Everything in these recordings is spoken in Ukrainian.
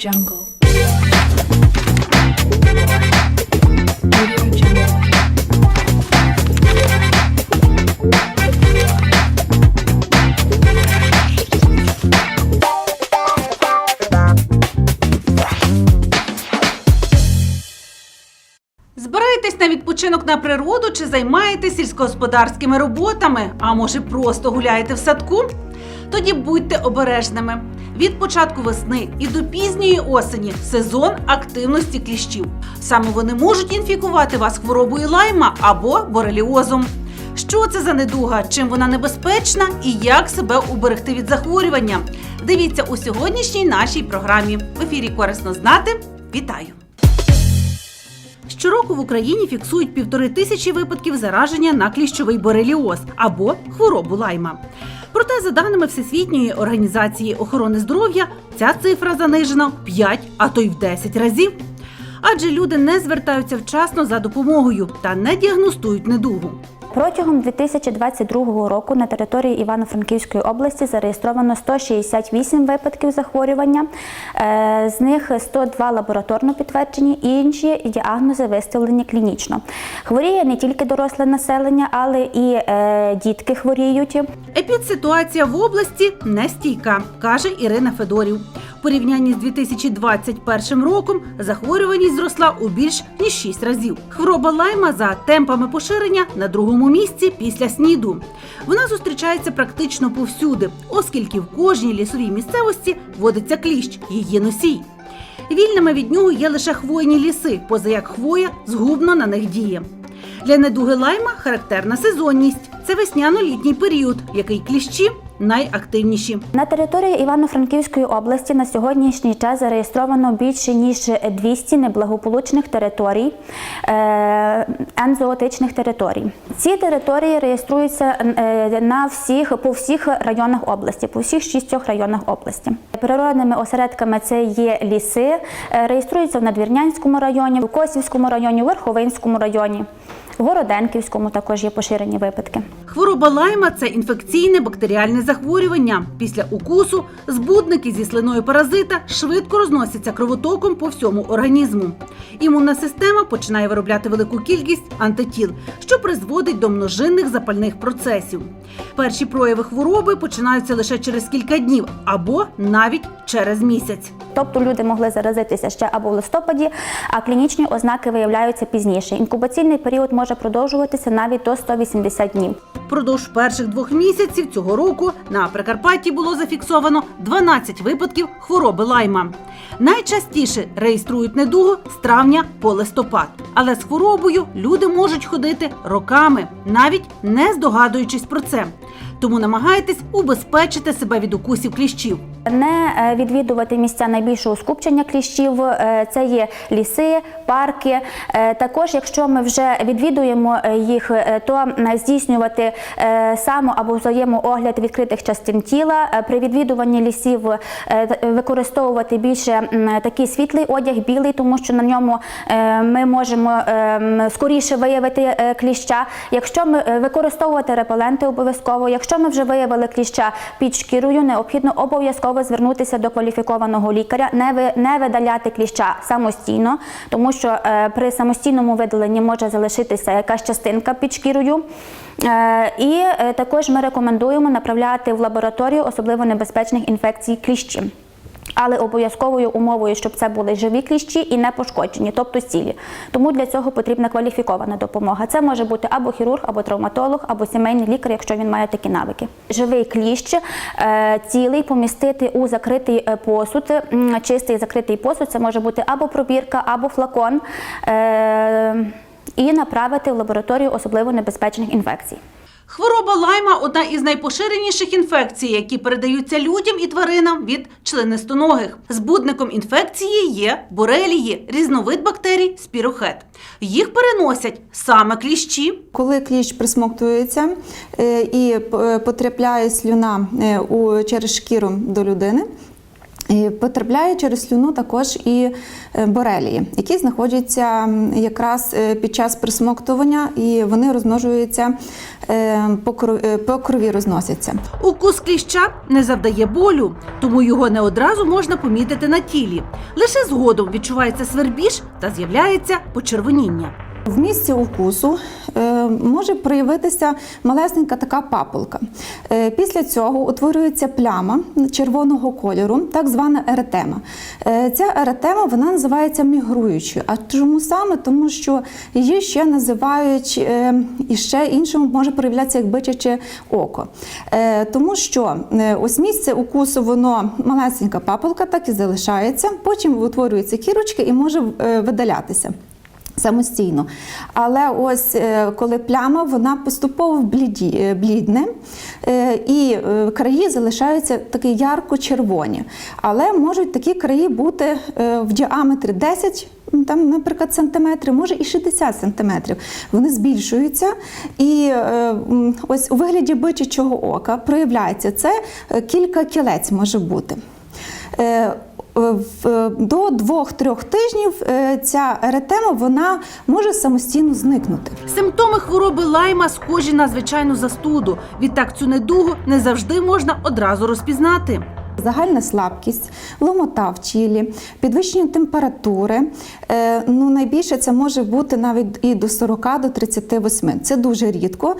Jungle. Збираєтесь на відпочинок на природу чи займаєтесь сільськогосподарськими роботами, а може просто гуляєте в садку? Тоді будьте обережними. Від початку весни і до пізньої осені сезон активності кліщів. Саме вони можуть інфікувати вас хворобою лайма або бореліозом. Що це за недуга, чим вона небезпечна і як себе уберегти від захворювання? Дивіться у сьогоднішній нашій програмі. В ефірі корисно знати. Вітаю! Щороку в Україні фіксують півтори тисячі випадків зараження на кліщовий бореліоз або хворобу лайма. Проте, за даними Всесвітньої організації охорони здоров'я, ця цифра занижена в 5, а то й в 10 разів. Адже люди не звертаються вчасно за допомогою та не діагностують недугу. Протягом 2022 року на території Івано-Франківської області зареєстровано 168 випадків захворювання. Е, З них 102 лабораторно підтверджені, інші діагнози виставлені клінічно. Хворіє не тільки доросле населення, але і е, дітки хворіють. Епідситуація в області нестійка, каже Ірина Федорів. В порівнянні з 2021 роком захворюваність зросла у більш ніж 6 разів. Хвороба лайма за темпами поширення на другому місці після сніду. Вона зустрічається практично повсюди, оскільки в кожній лісовій місцевості водиться кліщ, її носій. Вільними від нього є лише хвойні ліси, поза як хвоя згубно на них діє. Для недуги лайма характерна сезонність. Це весняно-літній період, який кліщі найактивніші. На території Івано-Франківської області на сьогоднішній час зареєстровано більше ніж 200 неблагополучних територій, е, ензоотичних територій. Ці території реєструються е, на всіх по всіх районах області, по всіх шістьох районах області. Природними осередками це є ліси, е, реєструються в Надвірнянському районі, в Косівському районі, в Верховинському районі. В Городенківському також є поширені випадки. Хвороба лайма це інфекційне бактеріальне захворювання. Після укусу збудники зі слиною паразита швидко розносяться кровотоком по всьому організму. Імунна система починає виробляти велику кількість антитіл, що призводить до множинних запальних процесів. Перші прояви хвороби починаються лише через кілька днів або навіть через місяць. Тобто люди могли заразитися ще або в листопаді, а клінічні ознаки виявляються пізніше. Інкубаційний період може продовжуватися навіть до 180 днів. Впродовж перших двох місяців цього року на Прикарпатті було зафіксовано 12 випадків хвороби лайма. Найчастіше реєструють недугу з травня по листопад. Але з хворобою люди можуть ходити роками, навіть не здогадуючись про це. Тому намагайтесь убезпечити себе від укусів кліщів. Не е, відвідувати місця найбільшого скупчення кліщів, е, це є ліси, парки. Е, Також, якщо ми вже відвідуємо їх, то здійснювати само або взаємоогляд відкритих частин тіла. При відвідуванні лісів використовувати більше такий світлий одяг, білий, тому що на ньому ми можемо скоріше виявити кліща. Якщо ми використовувати репеленти обов'язково, якщо ми вже виявили кліща під шкірою, необхідно обов'язково звернутися до кваліфікованого лікаря, не ви не видаляти кліща самостійно, тому що е, при самостійному видаленні може залишитися якась частинка під шкірою. Е, і е, також ми рекомендуємо направляти в лабораторію особливо небезпечних інфекцій кліщі. Але обов'язковою умовою, щоб це були живі кліщі і не пошкоджені, тобто цілі. Тому для цього потрібна кваліфікована допомога. Це може бути або хірург, або травматолог, або сімейний лікар, якщо він має такі навики. Живий кліщ е, цілий помістити у закритий е, посуд, чистий закритий посуд. Це може бути або пробірка, або флакон. Е, і направити в лабораторію особливо небезпечних інфекцій. Хвороба лайма одна із найпоширеніших інфекцій, які передаються людям і тваринам від членистоногих. Збудником інфекції є борелії, різновид бактерій спірохет. Їх переносять саме кліщі. Коли кліщ присмоктується е, і е, потрапляє слюна е, через шкіру до людини, потрапляє через слюну також і е, борелії, які знаходяться якраз е, під час присмоктування, і вони розмножуються е, по по крові розносяться. Укус кліща не завдає болю, тому його не одразу можна помітити на тілі. Лише згодом відчувається свербіж та з'являється почервоніння. В місці укусу е, може проявитися малесенька така папулка. Е, після цього утворюється пляма червоного кольору, так звана еретема. Е, ця еретема вона називається мігруючою. А чому саме? Тому що її ще називають е, і ще іншому може проявлятися як бичаче око. Тому що ось місце укусу, воно малесенька папулка, так і залишається. Потім утворюються кірочки і може видалятися самостійно. Але ось е, коли пляма, вона поступово бліді, е, блідне, е, і краї залишаються такі ярко-червоні. Але можуть такі краї бути в діаметрі 10 там, наприклад, сантиметрів, може і 60 сантиметрів. Вони збільшуються, і ось у вигляді бичачого ока проявляється це кілька кілець може бути. Е, в- До двох-трьох тижнів е, ця еретема вона може самостійно зникнути. Симптоми хвороби лайма схожі на звичайну застуду. Відтак цю недугу не завжди можна одразу розпізнати. Загальна слабкість, ломота в тілі, підвищення температури. Е, ну, найбільше це може бути навіть і до 40 до 38. Це дуже рідко.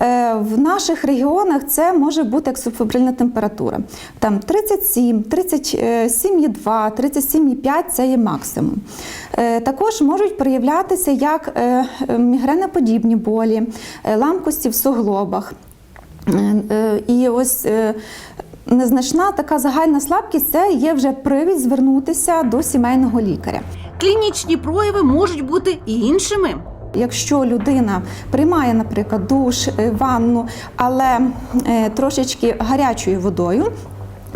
Е, в наших регіонах це може бути як субфебрильна температура. Там 37, 37,2, 37,5 це є максимум. Е, також можуть проявлятися як мігреноподібні болі, ламкості в суглобах. І ось незначна така загальна слабкість це є вже привід звернутися до сімейного лікаря. Клінічні прояви можуть бути і іншими. Якщо людина приймає, наприклад, душ, е, ванну, але е, трошечки гарячою водою.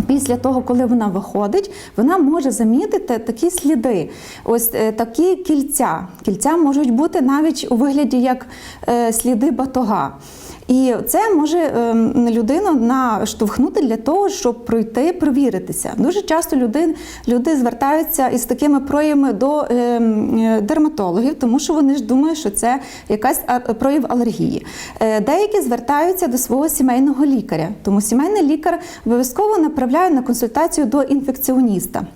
Після того, коли вона виходить, вона може замітити такі сліди, ось е, такі кільця. Кільця можуть бути навіть у вигляді як сліди батога. І це може е, людину наштовхнути для того, щоб пройти, провіритися. Дуже часто люди, люди звертаються із такими проявами до е, е, дерматологів, тому що вони ж думають, що це якась прояв алергії. Е, Деякі звертаються до свого сімейного лікаря, тому сімейний лікар обов'язково направляє на консультацію до інфекціоніста.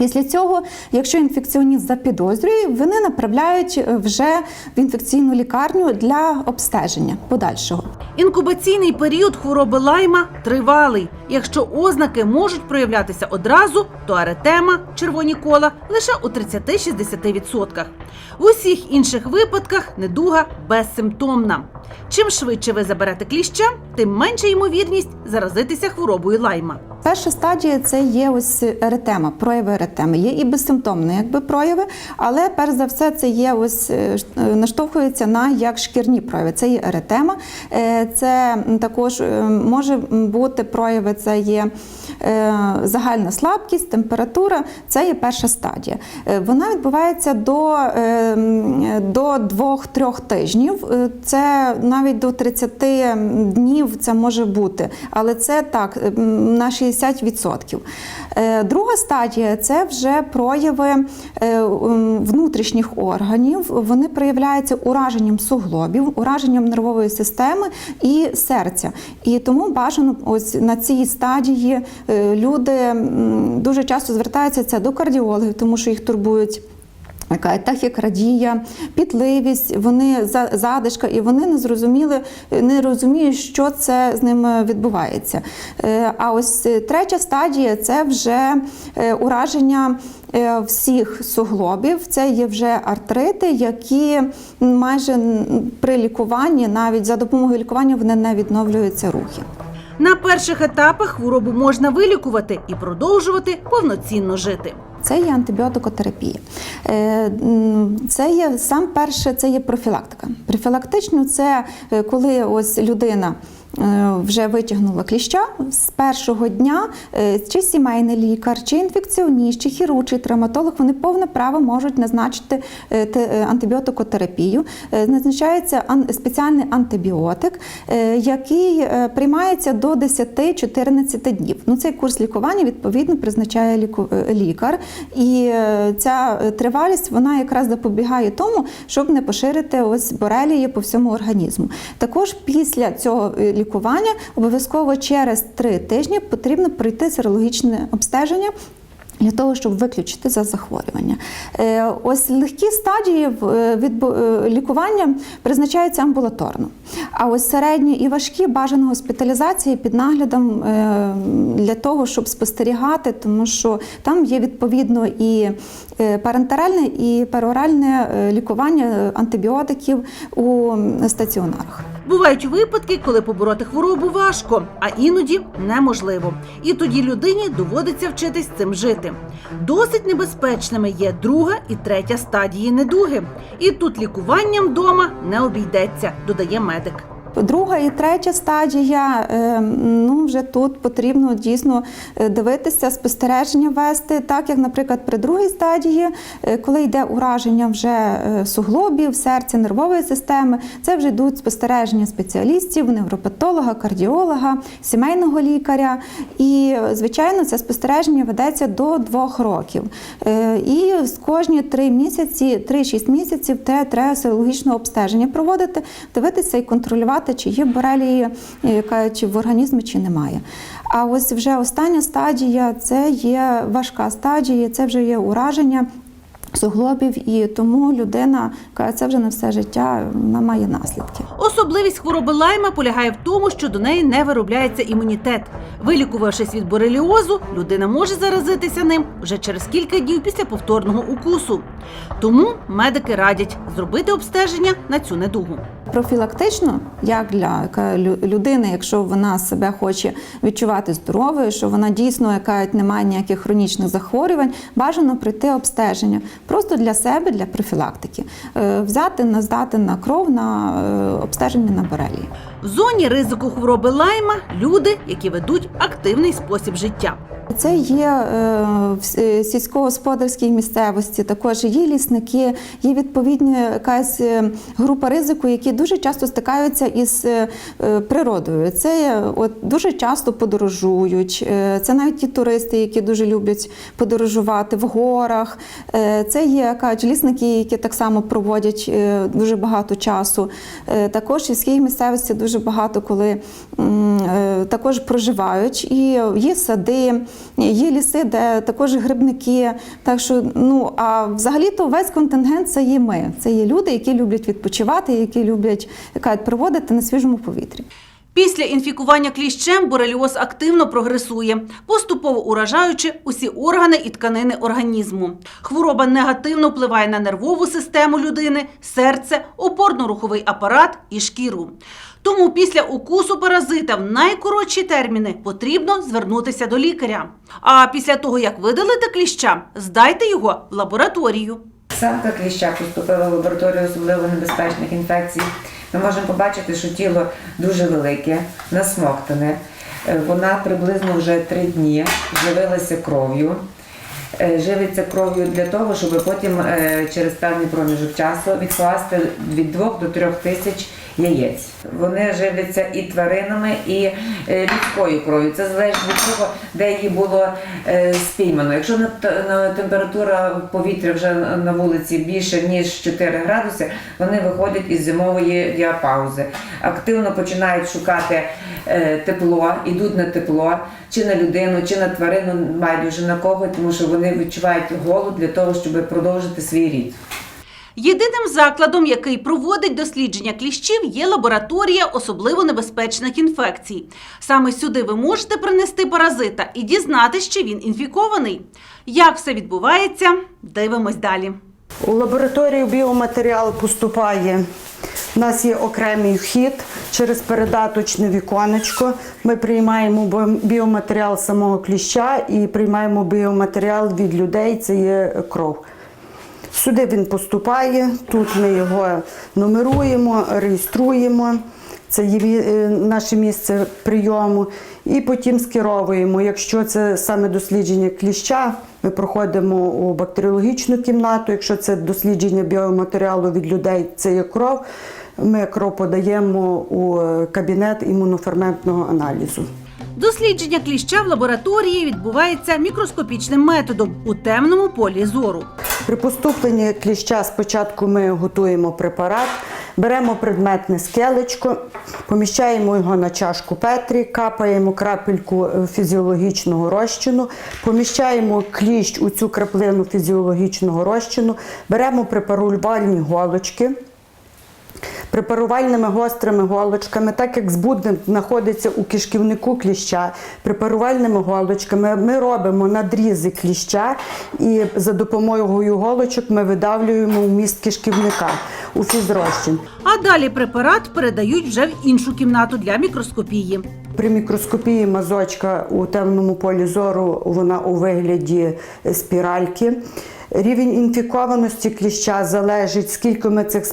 Після цього, якщо інфекціоніст запідозрює, вони направляють е, вже в інфекційну лікарню для обстеження подальшого. Інкубаційний період хвороби лайма тривалий. Якщо ознаки можуть проявлятися одразу, то аретема, червоні кола лише у 30-60%. В усіх інших випадках недуга безсимптомна. Чим швидше ви заберете кліща, тим менша ймовірність заразитися хворобою лайма. Перша стадія це є ось еретема, прояви еретеми. Є і безсимптомні якби прояви, але перш за все це є ось е, е, наштовхується на як шкірні прояви. Це є еретема, Е, це також може бути прояви, це є загальна слабкість, температура. Це є перша стадія. Вона відбувається до, до 2-3 тижнів. Це навіть до 30 днів це може бути, але це так м, на 60%. Е, Друга стадія це вже прояви е, внутрішніх органів. Вони проявляються ураженням суглобів, ураженням нервової системи і серця. І тому бажано ось на цій стадії е, люди дуже часто звертаються це до кардіологів, тому що їх турбують. Яка тахікардія, пітливість, вони за- задишка, і вони не зрозуміли, не розуміють, що це з ними відбувається. Е, А ось е, третя стадія це вже е, ураження всіх суглобів. Це є вже артрити, які майже при лікуванні, навіть за допомогою лікування, вони не відновлюються рухи. На перших етапах хворобу можна вилікувати і продовжувати повноцінно жити. Це є антибіотикотерапія. Е, Це є сам перше, це є профілактика. Профілактично це е, коли ось людина вже витягнула кліща з першого дня, е, чи сімейний лікар, чи інфекціоніст, чи хірург, чи травматолог, вони повне право можуть назначити е, те- е, антибіотикотерапію. Е, Назначається спеціальний антибіотик, е, який е, приймається до 10-14 днів. Ну, цей курс лікування відповідно призначає е, лікар, і е, ця е, тривалість вона якраз запобігає тому, щоб не поширити ось борелії по всьому організму. Також після цього е, лікування обов'язково через три тижні потрібно пройти серологічне обстеження. Для того щоб виключити за захворювання, Е, ось легкі стадії е, відбу- е, лікування призначаються амбулаторно. А ось середні і важкі бажано госпіталізації під наглядом для того, щоб спостерігати, тому що там є відповідно і парентеральне, і пероральне лікування антибіотиків у стаціонарах. Бувають випадки, коли побороти хворобу важко, а іноді неможливо. І тоді людині доводиться вчитись цим жити. Досить небезпечними є друга і третя стадії недуги. І тут лікуванням вдома не обійдеться, додає медик. Друга і третя стадія, е, ну вже тут потрібно дійсно е, дивитися, спостереження вести, так як, наприклад, при другій стадії, е, коли йде ураження вже суглобів, серця, нервової системи, це вже йдуть спостереження спеціалістів, невропатолога, кардіолога, сімейного лікаря. І, звичайно, це спостереження ведеться до двох років. І з кожні три місяці, 3-6 місяців, те треба серологічне обстеження проводити, дивитися і контролювати, чи є борелії е, яка чи в організмі, чи немає. А ось вже остання стадія це є важка стадія, це вже є ураження. Суглобів, і тому людина каже, це вже на все життя вона має наслідки. Особливість хвороби лайма полягає в тому, що до неї не виробляється імунітет. Вилікувавшись від бореліозу, людина може заразитися ним вже через кілька днів після повторного укусу. Тому медики радять зробити обстеження на цю недугу. Профілактично, як для людини, якщо вона себе хоче відчувати здоровою, що вона дійсно яка не має ніяких хронічних захворювань, бажано пройти обстеження просто для себе, для профілактики, Е, взяти здати на кров на е, обстеження на борелії. В зоні ризику хвороби лайма люди, які ведуть активний спосіб життя. Це є е, в сільськогосподарській місцевості, також є лісники, є відповідна якась е, група ризику, які дуже часто стикаються із е, е, природою. Це от, дуже часто подорожують. Це навіть ті туристи, які дуже люблять подорожувати в горах. Це є кажуть, лісники, які так само проводять дуже багато часу. Також в сільській місцевості дуже багато, коли також проживають. І є сади, є ліси, де також грибники. Так що, ну а взагалі-то весь контингент це є ми. Це є люди, які люблять відпочивати, які люблять яка, проводити на свіжому повітрі. Після інфікування кліщем бореліоз активно прогресує, поступово уражаючи усі органи і тканини організму. Хвороба негативно впливає на нервову систему людини, серце, опорно-руховий апарат і шкіру. Тому після укусу паразита в найкоротші терміни потрібно звернутися до лікаря. А після того, як видалите кліща, здайте його в лабораторію. Самка кліща поступила в лабораторію особливо небезпечних інфекцій. Ми можемо побачити, що тіло дуже велике, насмоктане. Е, Вона приблизно вже три дні живилася кров'ю. Е, Живиться кров'ю для того, щоб потім е, через певний проміжок часу відкласти від 2 до 3 тисяч яєць. Вони живляться і тваринами, і е, людською кров'ю. Це залежить від того, де її було е, спіймано. Якщо температура повітря вже на вулиці більше ніж 4 градуси, вони виходять із зимової діапаузи. Активно починають шукати е, тепло, ідуть на тепло, чи на людину, чи на тварину, байдуже на кого, тому що вони відчувають голод для того, щоб продовжити свій рід. Єдиним закладом, який проводить дослідження кліщів, є лабораторія особливо небезпечних інфекцій. Саме сюди ви можете принести паразита і дізнатися, чи він інфікований. Як все відбувається, дивимось далі. У лабораторію біоматеріал поступає. У нас є окремий вхід через передаточне віконечко. Ми приймаємо біоматеріал самого кліща і приймаємо біоматеріал від людей, це є кров. Сюди він поступає, тут ми його нумеруємо, реєструємо. це є е, наше місце прийому, і потім скеровуємо. Якщо це саме дослідження кліща, ми проходимо у бактеріологічну кімнату. Якщо це дослідження біоматеріалу від людей, це є кров. Ми кров подаємо у кабінет імуноферментного аналізу. Дослідження кліща в лабораторії відбувається мікроскопічним методом у темному полі зору. При поступленні кліща спочатку ми готуємо препарат, беремо предметне скелечко, поміщаємо його на чашку Петрі, капаємо крапельку е, фізіологічного розчину, поміщаємо кліщ у цю краплину фізіологічного розчину, беремо препарувальні голочки. Препарувальними гострими голочками, так як збудник знаходиться у кишківнику кліща, препарувальними голочками ми робимо надрізи кліща і за допомогою голочок ми видавлюємо вміст кишківника у фізрозчин. А далі препарат передають вже в іншу кімнату для мікроскопії. При мікроскопії мазочка у темному полі зору вона у вигляді спіральки. Рівень інфікованості кліща залежить, скільки ми цих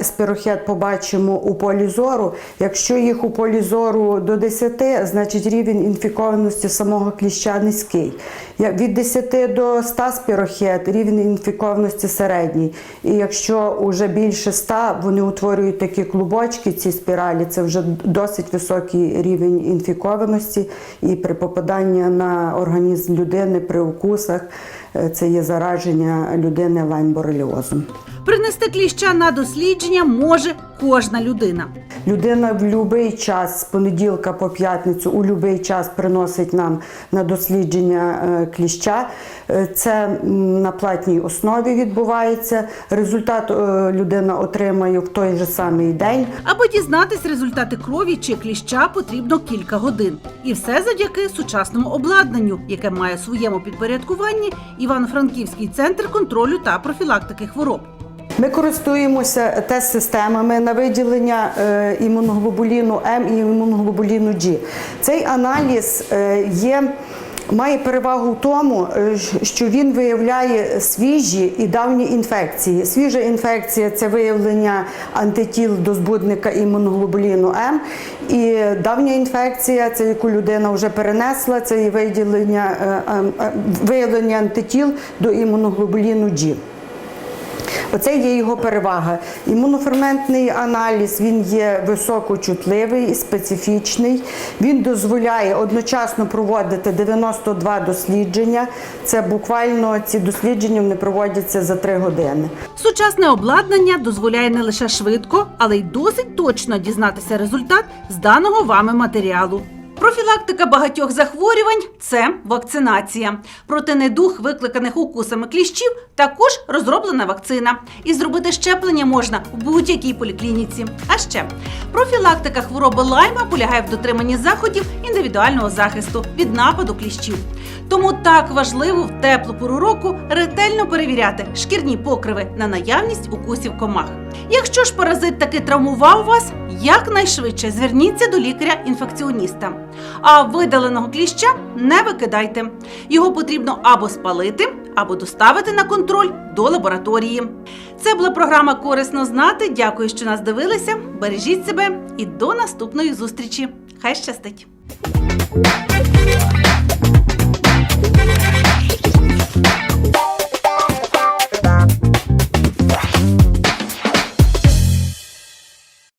спірохет побачимо у полі зору. Якщо їх у полі зору до 10, значить рівень інфікованості самого кліща низький. Від 10 до 100 спірохет рівень інфікованості середній. І якщо вже більше 100, вони утворюють такі клубочки, ці спіралі, це вже досить високий рівень інфікованості. І при попаданні на організм людини при укусах е, це є зараження людини лайм-бореліозом. Принести кліща на дослідження може кожна людина. Людина в будь-який час з понеділка по п'ятницю у будь-який час приносить нам на дослідження е, кліща. Е, Це на платній основі відбувається. Результат е, людина отримає в той же самий день. Аби дізнатись результати крові чи кліща, потрібно кілька годин. І все завдяки сучасному обладнанню, яке має в своєму підпорядкуванні Івано-Франківський центр контролю та профілактики хвороб. Ми користуємося тест-системами на виділення е, імуноглобуліну М і імуноглобуліну G. Цей аналіз е, є. Має перевагу в тому, е, що він виявляє свіжі і давні інфекції. Свіжа інфекція це виявлення антитіл до збудника імуноглобуліну М. І давня інфекція, це яку людина вже перенесла, це і виділення, виявлення антитіл до імуноглобуліну G. Оце є його перевага. Імуноферментний аналіз він є високочутливий і специфічний. Він дозволяє одночасно проводити 92 дослідження. Це буквально ці дослідження вони проводяться за 3 години. Сучасне обладнання дозволяє не лише швидко, але й досить точно дізнатися результат з даного вами матеріалу. Профілактика багатьох захворювань це вакцинація. Проти недух, викликаних укусами кліщів, також розроблена вакцина. І зробити щеплення можна в будь-якій поліклініці. А ще профілактика хвороби лайма полягає в дотриманні заходів індивідуального захисту від нападу кліщів. Тому так важливо в теплу пору року ретельно перевіряти шкірні покриви на наявність укусів комах. Якщо ж паразит таки травмував вас, якнайшвидше зверніться до лікаря-інфекціоніста. А видаленого кліща не викидайте. Його потрібно або спалити, або доставити на контроль до лабораторії. Це була програма Корисно знати. Дякую, що нас дивилися. Бережіть себе і до наступної зустрічі. Хай щастить!